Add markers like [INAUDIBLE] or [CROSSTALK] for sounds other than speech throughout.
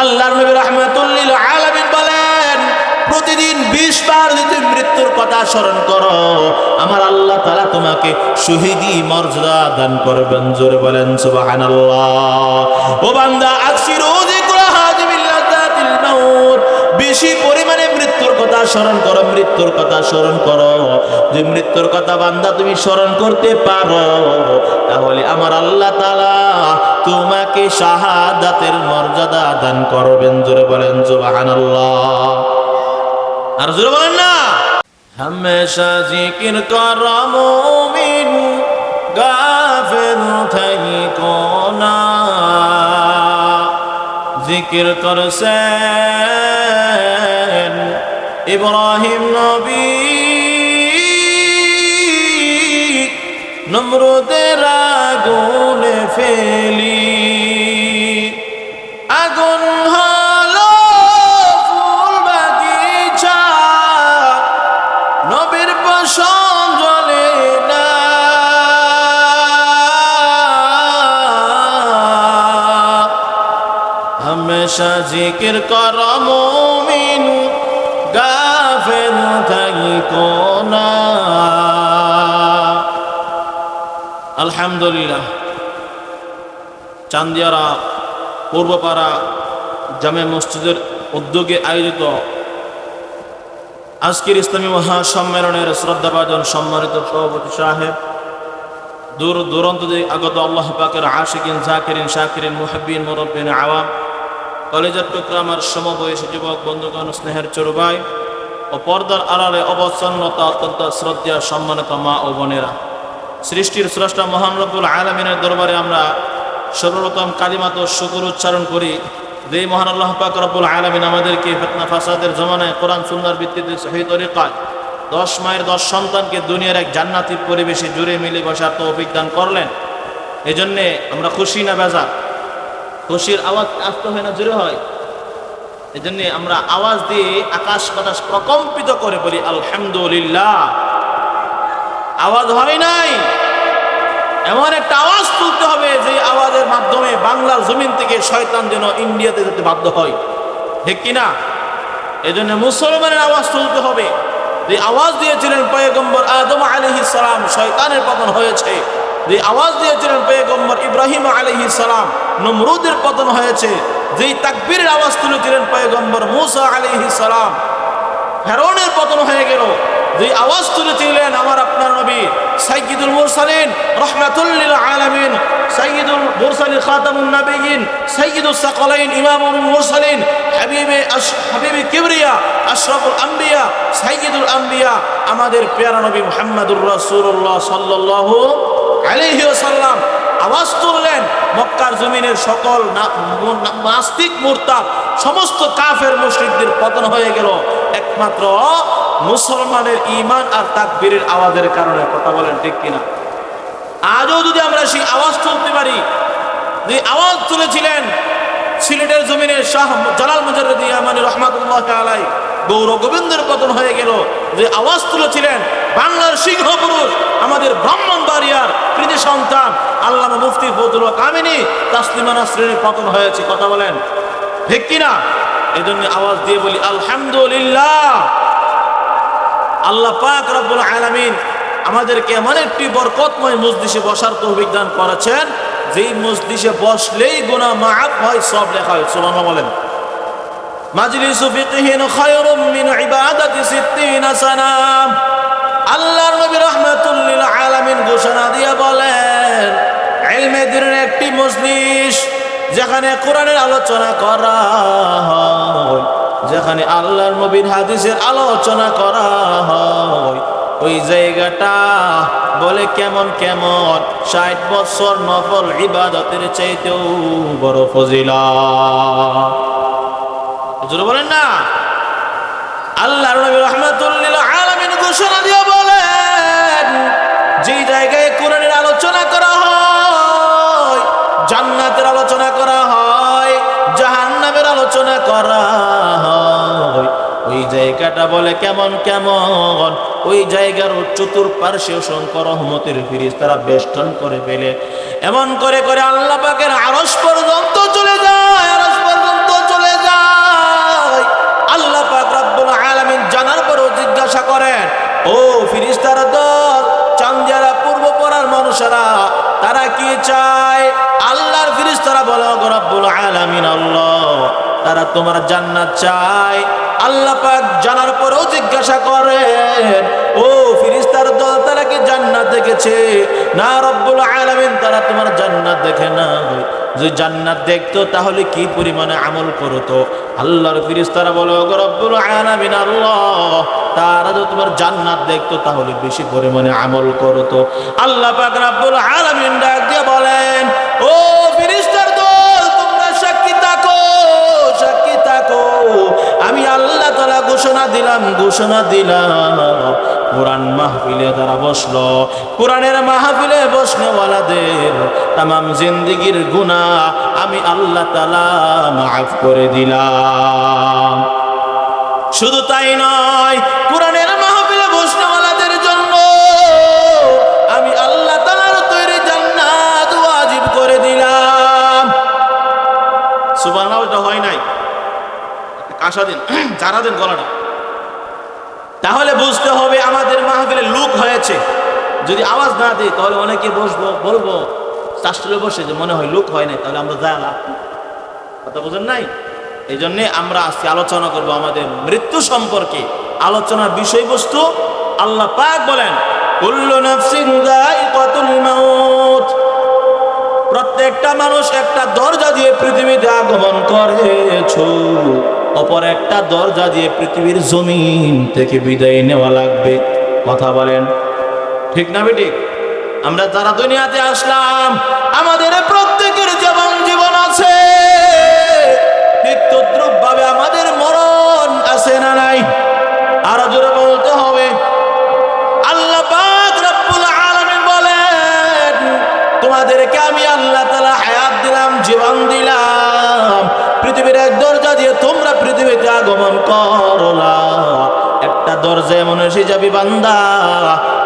আল্লাহর নবী রাহমাতুল্লিল আলামিন বলেন, প্রতিদিন বিশ বার যদি মৃত্যুর কথা স্মরণ করো, আমার আল্লাহ তাআলা তোমাকে শহীদি মর্যাদা দান করবেন। জোরে বলেন, সুবহানাল্লাহ। ও বান্দা লাযাতিল মাউত, বেশি পরিমাণে কথা স্মরণ করো, মৃত্যুর কথা স্মরণ করো। যে মৃত্যুর কথা বান্দা তুমি স্মরণ করতে পারো, তাহলে আমার আল্লাহ তাআলা তোমাকে শাহাদাতের মর্যাদা দান করবেন। জোরে বলেন, সুবহানাল্লাহ। আর জোরে বলেন না। হামেশা জিকির কর মুমিন গাফির থাইকো না। জিকির করছেন ইব্রাহিম নবী, নমরুদের আগুনে ফেলি। আগুন হলো ফুল বাগিচা, নবীর পশম জ্বলে না। হমেশা জিকির কর আলহামদুলিল্লাহ। চান্দিয়ারা, পূর্বপাড়া জামে মসজিদের উদ্যোগে আয়োজিত আজকের ইসলামী মহাসম্মেলনের শ্রদ্ধাভাজন সম্মানিত সভাপতি সাহেব, দূর দূরান্ত আগত আল্লাহ পাকের আশিকিন, জাকিরিন, শাকিরিন, মুহাব্বিন, মুরব্বিন, আওয়াম, কলেজের টুকরা আমার সমবয়সী যুবক, বন্ধুগণ, স্নেহের চরুবাই ও পর্দার আড়ালে অবসন্নতা অত্যন্ত শ্রদ্ধা সম্মানিত মা ও বোনেরা। সৃষ্টির স্রষ্টা মহান রব্বুল আলমিনের দরবারে আমরা সর্বপ্রথম কালিমাত শুকুর উচ্চারণ করি। যে মহান আল্লাহ পাক রব্বুল আলমিন আমাদেরকে ফেতনা ফাসাদের জমানায় কোরআন সুন্দর ভিত্তিতে সহি তরিকায় দশ মায়ের দশ সন্তানকে দুনিয়ার এক জান্নাতির পরিবেশে জুড়ে মিলে বসার তো অভিজ্ঞান করলেন। এই জন্যে আমরা খুশি না বেজা খুশির আওয়াজ আসতে হয় না জুড়ে হয়? এই জন্যে আমরা আওয়াজ দিয়ে আকাশ বাতাস প্রকম্পিত করে বলি, আলহামদুলিল্লাহ। আওয়াজ হয় নাই। এমন একটা আওয়াজ তুলতে হবে যে আওয়াজের মাধ্যমে বাংলার জমিন থেকে শয়তান যেন ইন্ডিয়াতে যেতে বাধ্য হয়। ঠিক কিনা এই জন্য মুসলমানের আওয়াজ তুলতে হবে। যে আওয়াজ দিয়েছিলেন পয়গম্বর আদম আলহি সালাম, শয়তানের পতন হয়েছে। যে আওয়াজ দিয়েছিলেন পয়গম্বর ইব্রাহিম আলহি সালাম, নমরুদের পতন হয়েছে। যেই তাকবীরের আওয়াজ তুলেছিলেন পয়গম্বর মুসা আলহি সালাম, ফেরনের পতন হয়ে গেল। যে আওয়াজ তুলেছিলেন আমার আপনার নবী সাইয়্যিদুল মুরসালিন রহমাতুল্লিল আলামিন, সাইয়্যিদুল মুরসালিন খাতামুন নবিয়িন সাইয়্যিদুস সাকালাইন ইমামুল মুরসালিন, হাবিবে হাবিবে কিবরিয়া, আশরাফুল আম্বিয়া, সাইয়্যিদুল আম্বিয়া, আমাদের প্রিয় নবী মুহাম্মদুর রাসূলুল্লাহ সাল্লাল্লাহু আলাইহি ওয়াসাল্লাম। আওয়াজ তুললেন, মক্কার জমিনের সকল নাস্তিক মুরতাদ, সমস্ত কাফের মুশরিকদের পতন হয়ে গেল। একমাত্র মুসলমানের ইমান আর তাকবীরের আওয়াজের কারণে, কথা বলেন ঠিক কিনা? আজও যদি আমরা সেই আওয়াজ তুলতে পারি, যে আওয়াজ তুলেছিলেন সিলেটের জমিনের শাহ জালাল মুজারদি আমানি রহমাতুল্লাহ আলাই গৌর গোবিন্দের পতন হয়ে গেল, যে আওয়াজ তুলেছিলেন বাংলার সিংহ পুরুষ, আমাদের ব্রাহ্মণ বাড়িয়ার কৃতি সন্তান, আল্লামা মুফতি ফজল কামিনী তাসলিমানা শ্রেণির পতন হয়েছে, কথা বলেন ঠিক কিনা? এই জন্য আওয়াজ দিয়ে বলি, আলহামদুলিল্লাহ। আল্লাহ পাক রব্বুল আলামিন আমাদেরকে এমন একটি বরকতময় মসজিদে বসার তৌফিক দান করেছেন, যেই মসজিদে বসলেই গুনাহ মাফ হয়, সব লেখা হয়। সুবহানাল্লাহ বলেন। মাজলিসু ফিকহিন খায়রুম মিন ইবাদাতি সিত্তিনা সানা। আল্লাহর নবী রাহমাতুল লিল আলামিন ঘোষণা দিয়ে বলেন, ইলমে দিনের একটি মজলিস যেখানে কোরআনের আলোচনা করা হয়। যেখানে আল্লাহর নবীর হাদিসের আলোচনা করা হয়, ওই জায়গাটা বলে কেমন কেমন, ষাট বছর নফল ইবাদতের চাইতেও বড় ফজিলা বলেন না? আল্লাহ নবী রহমতুল্লিল আলমিন ঘোষণা দিয়ে ফেরেস্তা বলে, কেমন কেমন? ওই জায়গার চতুর্পার্শ্বে শঙ্কর রহমতের ফিরিস তারা বেষ্টন করে ফেলে। এমন করে করে আল্লাহ পাকের আরস পর্যন্ত চলে যায় আরস পর্যন্ত চলে যায়। আল্লাহ পাক রব্বুল আলামিন জানার পরও জিজ্ঞাসা করেন, ও ফিরিস্তারা দল চান্দিয়ারা পূর্ব পরার মানুষেরা, তারা কি চায়? আল্লাহর ফিরিস্তারা বলো রব্বুল আলামিন আল্লাহ, তারা তোমার জান্নাত চায় আল্লাহ পাক জানার পরেও জিজ্ঞাসা করেন ও ফিরিস্তার দল, তারা কি জান্নাত দেখেছে? না, রব্বুল আলামিন, তারা তোমার জান্নাত দেখে না। যদি জান্নাত দেখতো, তাহলে কি পরিমাণে আমল করতো? আল্লাহর ফিরিস্তারা বলো রব্বুল আলামিন, আল্লাহ, তারা যদি তোমার জান্নাত দেখতো, তাহলে বেশি পরিমাণে আমল করতো। আল্লাহ পাক রব্বুল আলামিন ডাক দিয়ে বলেন, ও ফিরিস্তার ঘোষণা দিলাম ঘোষণা দিলাম। কোরআন মাহফিলে তারা বসল, কোরআনের মাহফিলে বসনেওয়ালাদের তাম জিন্দিগির গুণা আমি আল্লাহ তালা মাফ করে দিলাম। শুধু তাই নয় কাঁসা দিন। [CLEARS THROAT] চারা দিন গলাটা। তাহলে বুঝতে হবে আমাদের মাহফিলে লুক হয়েছে। যদি আওয়াজ না দিই, তাহলে অনেকে বসবো, বলব। শাস্ত্রে বসে যে মনে হয় লুক হয় নাই, তাহলে আমরা যা লাভ কথা বোঝেন নাই? এই জন্যে আমরা আজকে আলোচনা করব আমাদের মৃত্যু সম্পর্কে। আলোচনার বিষয়বস্তু আল্লাহ পাক বলেন প্রত্যেকটা মানুষ একটা দরজা দিয়ে পৃথিবীতে আগমন করেছ। অপর একটা দরজা দিয়ে পৃথিবীর জমিন থেকে বিদায় নেওয়া লাগবে। কথা বলেন। ঠিক না বেটি? আমরা যারা দুনিয়াতে আসলাম, আমাদের প্রত্যেকের যেমন জীবন আছে। আগমন করলা। একটা দরজা এমন যাবি বান্দা,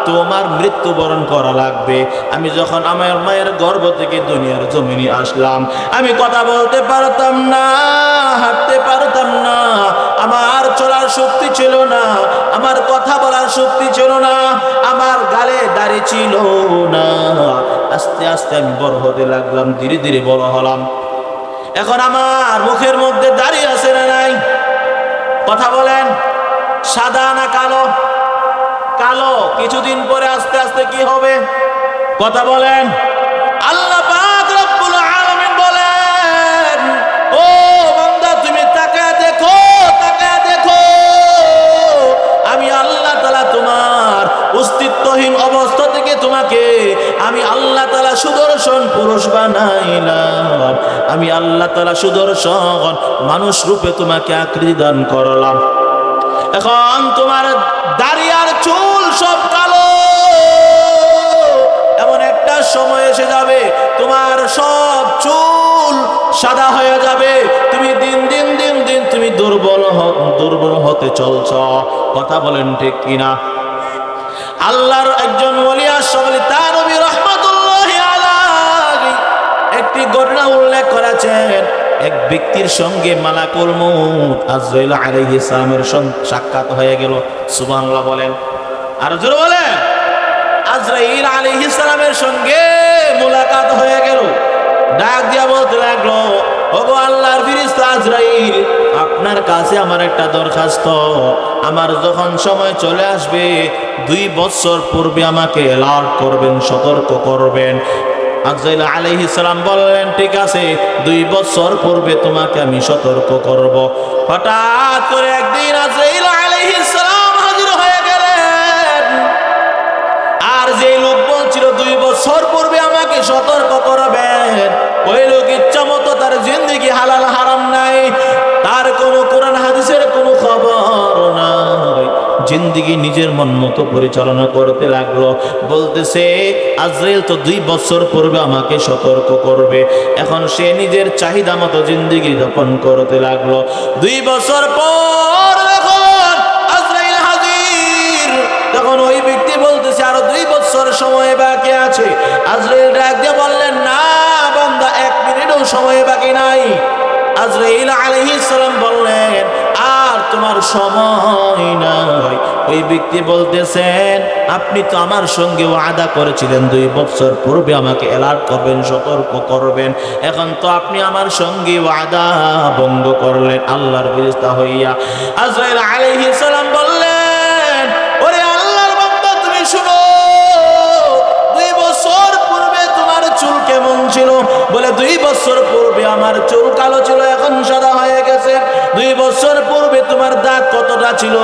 তোমার মৃত্যুবরণ করা লাগবে। আমি যখন আমার মায়ের গর্ভ থেকে দুনিয়ার জমিনে আসলাম, আমি কথা বলতে পারতাম না, হাঁটতে পারতাম না। আমার চলার শক্তি ছিল না, আমার কথা বলার শক্তি ছিল না, আমার গালে দাড়ি ছিল না। আস্তে আস্তে আমি বড় হতে লাগলাম, ধীরে ধীরে বড় হলাম। এখন আমার মুখের মধ্যে দাঁড়িয়ে আছে না নাই? কথা বলেন, সাদা না কালো? কালো, কিছুদিন পরে আস্তে আস্তে কি হবে? কথা বলেন। আল্লাহ বলেন, ও তুমি দেখো দেখো। আমি আল্লাহ তাআলা তোমার অস্তিত্বহীন অবস্থা থেকে তোমাকে সুদর্শন পুরুষ বানাইলাম। আমি আল্লাহ তাআলা সুদর্শন মানুষ রূপে তোমাকে আকৃতি দান করলাম। এখন তোমার দাড়ি আর চুল সব কালো। এমন একটা সময় এসে যাবে, তোমার সব চুল সাদা হয়ে যাবে। তুমি দিন দিন দিন দিন তুমি দুর্বল দুর্বল হতে চলছ। কথা বলেন ঠিক কিনা? আল্লাহর একজন বলিয়া সকলে তার একটি ঘটনা উল্লেখ করেছেন। এক ব্যক্তির সঙ্গে মালাকুল মউত আজরাইল সালামের সঙ্গে সাক্ষাৎ হয়ে গেল। সুবহানাল্লাহ বলেন। আর জোরে বলেন। আজরাইল আলাইহিস সালামের সঙ্গে মোলাকাত হয়ে গেল। ডাক দিয়া বলতে লাগল, ওগো আল্লাহর ফিরিস্তা আজরাইল, আপনার কাছে আমার একটা দরখাস্ত। আমার যখন সময় চলে আসবে, দুই বছর পূর্বে আমাকে অ্যালার্ট করবেন, সতর্ক করবেন। আজরাইল আলাইহিস সালাম বললেন, ঠিক আছে, দুই বছর পূর্বে তোমাকে আমি সতর্ক করব। হঠাৎ করে একদিন জিন্দিগি নিজের মন মতো পরিচালনা করতে লাগল। বলতেছে, আজরাইল তো দুই বছর পূর্বে আমাকে সতর্ক করবে। এখন সে নিজের চাহিদা মতো জিন্দিগি যাপন করতে লাগল। দুই বছর পর তখন ওই ব্যক্তি বলতেছে, আরও দুই বছর সময় বাকি আছে। আজরাইল ডাক দিয়ে বললেন, না বান্দা, এক মিনিটও সময় বাকি নাই। আজরাইল আলাইহিস সালাম বললেন, আর তোমার সময় ওই ব্যক্তি বলতেছেন, আপনি তো আমার সঙ্গে ওয়াদা করেছিলেন দুই বছর পূর্বে, আমাকে অ্যালার্ট করবেন, সতর্ক করবেন। এখন তো আপনি আমার সঙ্গে ওয়াদা ভঙ্গ করলেন, আল্লাহর বিরস্তা হইয়া। আজরাইল আলাইহিস সালাম বললেন, ওরে আল্লাহর বান্দা, তুমি শুনো, দুই বছর পূর্বে তোমার চুল কেমন ছিল? বলে, দুই বছর পূর্বে আমার চুল কালো ছিল, এখন সাদা হয়ে গেছে। দুই বছর পূর্বে তোমার দাঁত কতটা ছিল?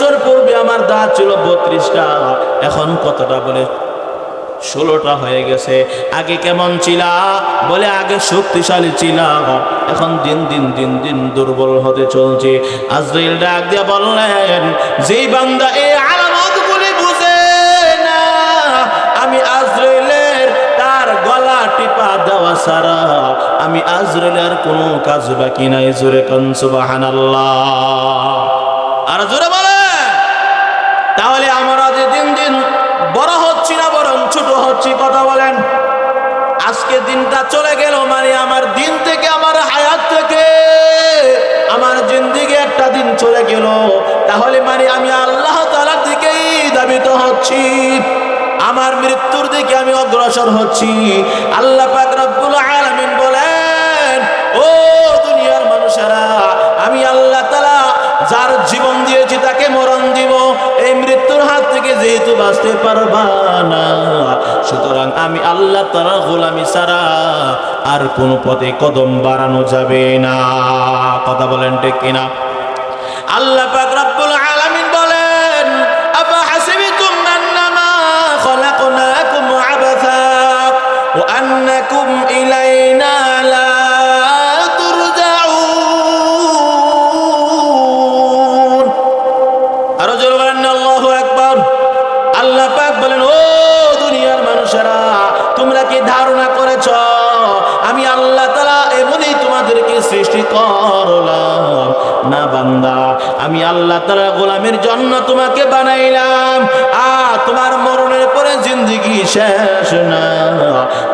বছর পূর্বে আমার দাঁত ছিল বত্রিশটা, এখন কতটা বলে ষোলোটা হয়ে গেছে। আগে কেমন ছিলা? বলে আগে শক্তিশালী ছিলাম এখন দিন দিন দিন দিন দুর্বল হতে চলছে। আজরাইল ডাক দিয়ে বললেন, যেই বান্দা এই আলামতগুলি বুঝে না, আমি আজরাইলের তার গলা টিপা দেওয়া সারা আমি আজরাইলের কোনো কাজ বাকি নাই। জোরে কন, সুবহানাল্লাহ। আর জোরে বলেন দিনটা চলে গেল মানে আমার দিন থেকে, আমার হায়াত থেকে, আমার জিন্দিগি একটা দিন চলে গেল। তাহলে মানে আমি আল্লাহ তালার দিকেই দাবিত হচ্ছি। আমার মৃত্যুর দিকে আমি অগ্রসর হচ্ছি। আল্লাহ পাক রব্বুল আলামিন বলেন, ও দুনিয়ার মানুষেরা, আমি আল্লাহ তালা যার জীবন দিয়েছি তাকে মরণ দিব। এই মৃত্যুর হাত থেকে যেহেতু বাঁচতে পারবা না সুতরাং আমি আল্লাহ তারা গোলামি সারা আর কোনো পথে কদম বাড়ানো যাবে না। কথা বলেন ঠিক কিনা? আল্লাহ পাক আলামিন বলেন আন্নাকুম ইলাইনা লা আল্লাহ তারা গোলামের জন্য তোমাকে বানাইলাম। আ তোমার মরণের পরে জিন্দগি শেষ না।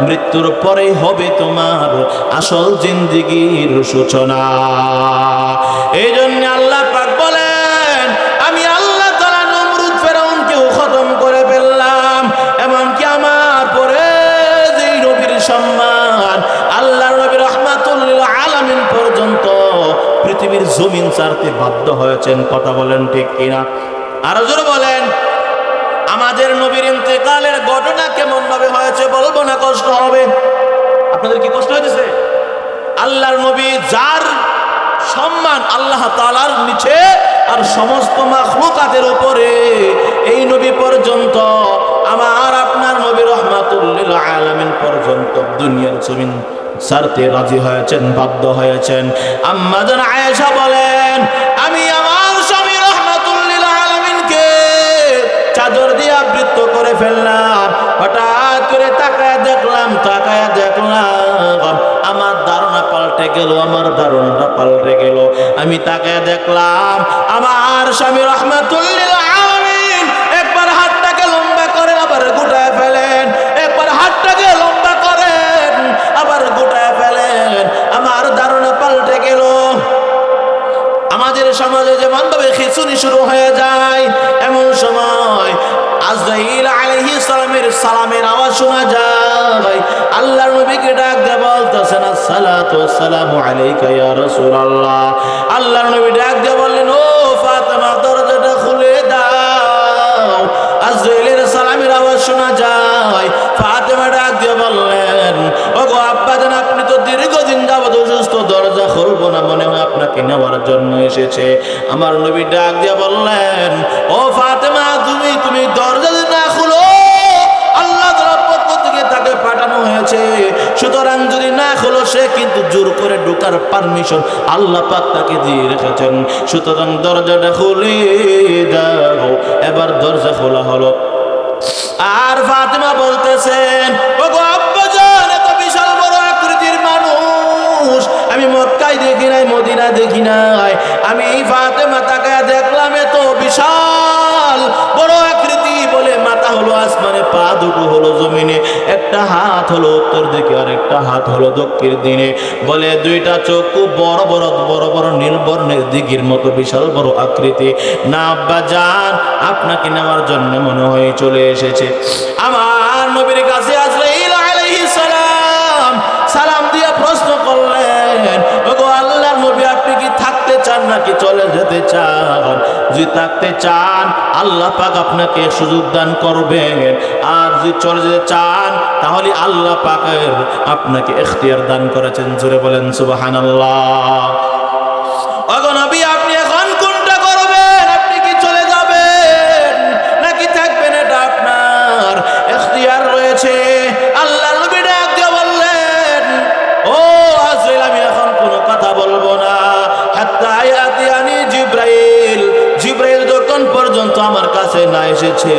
মৃত্যুর পরে হবে তোমার আসল জিন্দগির সূচনা। এই জন্য জমিন ছাড়তে বাধ্য হয়েছেন, কথা বলেন ঠিক কিনা? আরও জোরে বলেন, আমাদের নবীর ইন্তেকালের ঘটনা কেমন ভাবে হয়েছে বলব না কষ্ট হবে? আপনাদের কি কষ্ট হয়েছে আল্লাহর নবী যার সম্মান আল্লাহ তালার নিচে আর সমস্ত মাখলুকাতের উপরে, এই নবী পর্যন্ত, আমার আপনার নবী রহমাতুল্লিল আলামিন পর্যন্ত দুনিয়ার জমিন সারতে রাজি হয়েছেন, বাধ্য হয়েছেন। আম্মাজান আয়েশা বলেন, আমি আমার স্বামী রহমাতুল্লিল আলামিনকে চাদর দিয়ে আবৃত্ত করে ফেললাম। হঠাৎ করে তাকায় দেখলাম তাকায় দেখলাম, আমার ধারণা পাল্টে গেল, আমার ধারণাটা পাল্টে গেল। আমি তাকায় দেখলাম, আমার স্বামী রহমাতুল্লিল আলামিন সমাজে যেমন ভাবে খিচুনি শুরু হয়ে যায়, এমন সময় আজরাইল আলাইহিস সালামের সালামের আওয়াজ শোনা যায়। আল্লাহর নবীকে ডাক দেয় বলতেছেন, আসসালাতু ওয়াসসালামু আলাইকা ইয়া রাসূলুল্লাহ। আল্লাহর নবী ডাক দিয়ে আল্লাহ পাক তাকে দিয়ে রেখেছেন। সুতরাং দরজাটা খুলে দাও। এবার দরজা খোলা হলো। আর ফাতেমা বলতেছেন ওগো আব্বাজান, এত বিশাল বড় আকৃতির মানুষ। আমি মক্কায় দেখি নাই মদিনা দেখি নাই। আমি এই ফাতেমা তাকে দেখলাম, এত বিশাল বড় আকৃতি বলে মাথা হলো আসমানে, পা দুটো হলো জমিনে। একটা হাত হলো উত্তর দিকে আর একটা হাত হলো দক্ষিণ দিনে বলে দুইটা চোখ খুব বড় বড় বড় বড় নীলবর্ণের দিঘির মতো, বিশাল বড় আকৃতি। না আব্বা যান আপনাকে নেওয়ার জন্য মনে হয় চলে এসেছে। আমার নবীর কাছে আলাইহিস সালাম সালাম দিয়ে প্রশ্ন করলেন, ওগো আল্লাহর নবী, আপনি কি থাকতে চান নাকি চলে যেতে চান? যদি থাকতে চান, আল্লাহ পাক আপনাকে সুযোগ দান করবেন। আর যদি চলে যেতে চান তাহলে আল্লাহ পাকের আপনাকে এখতিয়ার দান করেছেন। জোরে বলেন, সুবহানাল্লাহ। ওগো নবী, আপনি এখন কোনটা করবেন? আপনি কি চলে যাবেন? নাকি আপনার রয়েছে? আল্লাহ বললেন, ও আমি এখন কোনো কথা বলব না। আমার কাছে না এসেছে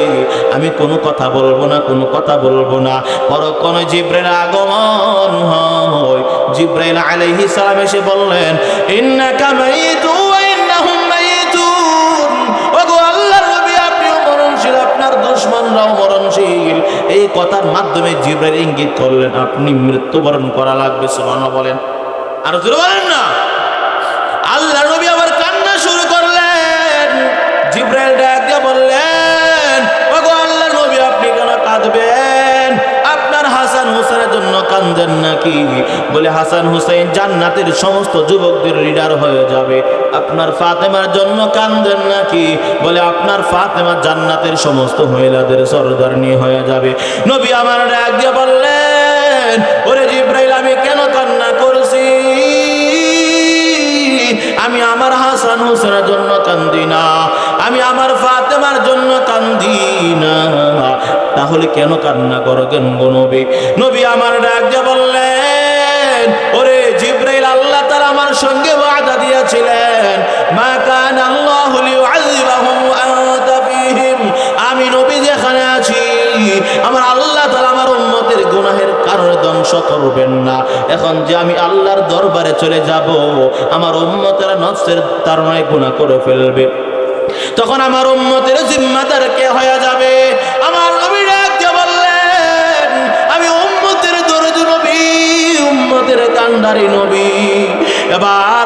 আমি কোনো কথা বলব না, কোনো কথা বলব না। পরক্ষণে জিব্রাইল আগমন হয়। জিব্রাইল আলাইহিস সালাম এসে বললেন, ইন্নাকা মাইতু ওয়া ইন্নাহুম মাইতুন। ওগো আল্লাহর নবী, আপনিও মরণশীল, আপনার দুশমনরাও মরণশীল। এই কথার মাধ্যমে জিব্রাইল ইঙ্গিত করলেন, আপনি মৃত্যুবরণ করা লাগবে। সুবহানাল্লাহ বলেন। আর জোরে বলেন না। কান্দেন নাকি বলে হাসান হুসেন জান্নাতের সমস্ত যুবকদের লিডার হয়ে যাবে। আপনার ফাতেমার জন্য কান্দেন নাকি? বলে আপনার ফাতেমা জান্নাতের সমস্ত মহিলাদের হয়ে যাবে। নবী আমার দিয়ে বললেন, ওরে জিব্রাইল, আমি কেন কান্না করছি? আমি আমার হাসান জন্য কান্দি না। আমি আমার ফাতেমার জন্য কান্দি না। তাহলে কেন কান্না করো কেন নবী? নবী আমার এখন যে আমি আল্লাহর দরবারে চলে যাব, আমার উম্মতেরা নফসের তারণায় গুনাহ করে ফেলবে। তখন আমার উম্মতের জিম্মাদার কে হয়ে যাবে? আমার নবী বললেন, আমি উম্মতের দরজ নবী, উম্মতের কান্ডারি নবী। এবার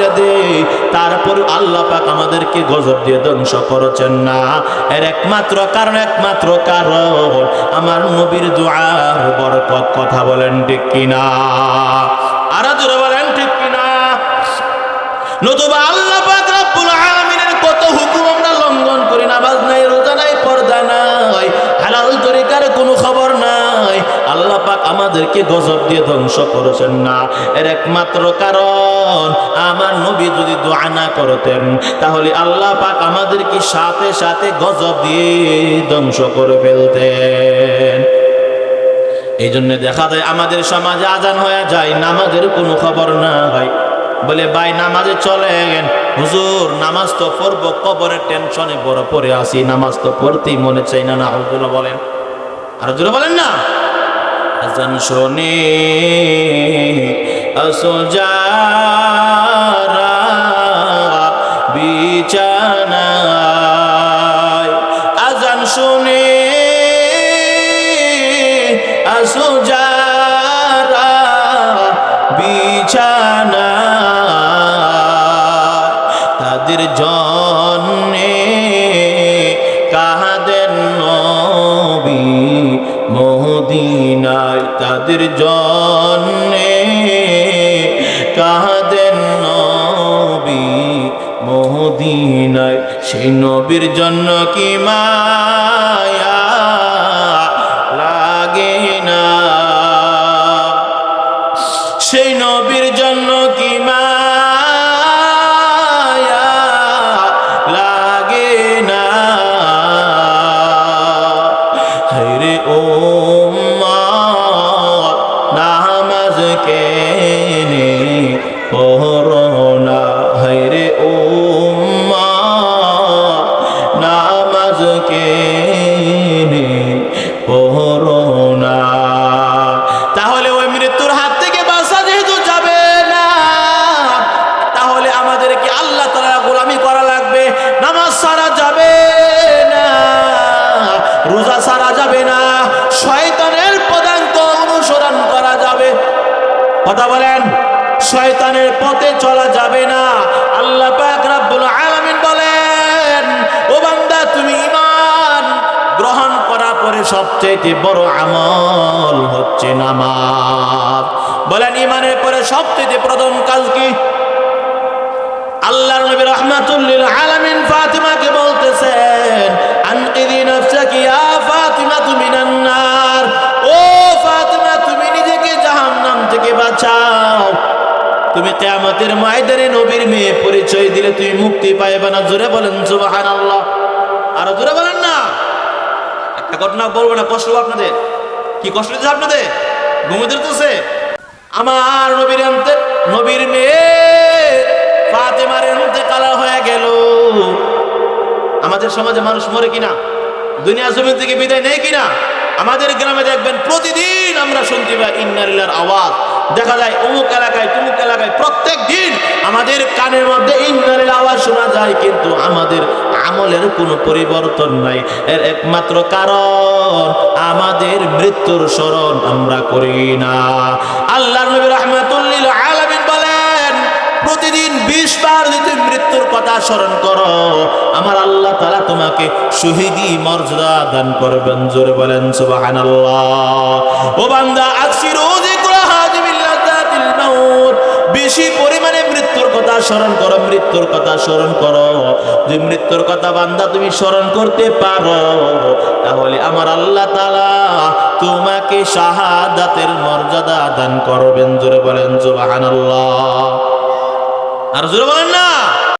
ছেড়ে দেই তারপর আল্লাহ পাক আমাদেরকে গজব দিয়ে ধ্বংস করেছেন না। এর একমাত্র কারণ একমাত্র কারণ, আমার নবীর দোয়ার বরকত, কথা বলেন ঠিক কিনা? আর জোরে বলেন ঠিক কিনা? নতুবা আল্লাহ আমাদেরকে গজব দিয়ে ধ্বংস করেছেন না। এর একমাত্র কারণ, আমার নবী যদি দোয়া না করতেন, তাহলে আল্লাহ পাক আমাদেরকে সাথে সাথে গজব দিয়ে ধ্বংস করে ফেলতেন। এই জন্য দেখা যায় আমাদের সমাজে আজান হয়ে যায়, নামাজের কোনো খবর নাই বলে, ভাই, নামাজে চলে গেন হুজুর, নামাজ তো পড়ব, কবরের টেনশনে বড় পড়ে আসি নামাজ তো পড়তেই মনে চাই না না হুজুর বলেন। আর হুজুর বলেন না। আজান শোনে আসো যারা বিছানায় কাহাদের নবী? মদিনায় সেই নবীর জন্য কি মায়া? কথা বলেন, শয়তানের পথে চলা যাবে না। আল্লাহ পাক রাব্বুল আলামিন বলেন, ও বান্দা, তুমি ঈমান গ্রহণ করার পরে সবচেয়ে বড় আমল হচ্ছে নামাজ। বলেন, ঈমানের পরে সবচেয়ে প্রথম কাজ কি? আল্লাহর নবী রাহমাতুল্লিল আলামিন ফাতিমাকে তুমি কিয়ামতের ময়দানে নবীর মেয়ে পরিচয় দিলে তুমি মুক্তি পাইবে না। জোরে বলেন, সুবহানাল্লাহ। আর জোরে বলেন না। একটা ঘটনা বলব না, কষ্ট আপনাদের। কি কষ্ট দিচ্ছে আপনাদের? ঘুমে দিতেছে আমার নবীর আনতে নবীর মেয়ে ফাতেমার ইন্তেকাল হয়ে গেল। আমাদের সমাজে মানুষ মরে কিনা? দুনিয়া জমিন থেকে বিদায় নেই কিনা? আমাদের গ্রামে দেখবেন প্রতিদিন আমরা শুনতে পাই ইন্নারিল্লার আওয়াজ। দেখা যায় অমুক এলাকায়, তুমুক এলাকায় প্রত্যেক দিন আমাদের কানের মধ্যে ইন্নারিল আওয়াজ শোনা যায়, কিন্তু আমাদের আমলের কোনো পরিবর্তন নাই। এর একমাত্র কারণ আমাদের মৃত্যুর স্মরণ আমরা করি না। আল্লাহ নবী রহমাতুল্লিল আলামিন বলেন, প্রতিদিন বিশ বার যদি মৃত্যুর কথা স্মরণ করো, আমার আল্লাহ তালা তোমাকে শহীদি মর্যাদা দান করবেন। জোরে বলেন, সুবহানাল্লাহ। ও বান্দা আকসিরু বেশি পরিমাণে মৃত্যুর কথা স্মরণ করো, মৃত্যুর কথা স্মরণ করো। যে মৃত্যুর কথা বান্দা তুমি স্মরণ করতে পারো, তাহলে আমার আল্লাহ তালা তোমাকে শাহাদাতের মর্যাদা দান করবেন। জোরে বলেন আল্লাহ আর জোরে বলেন না।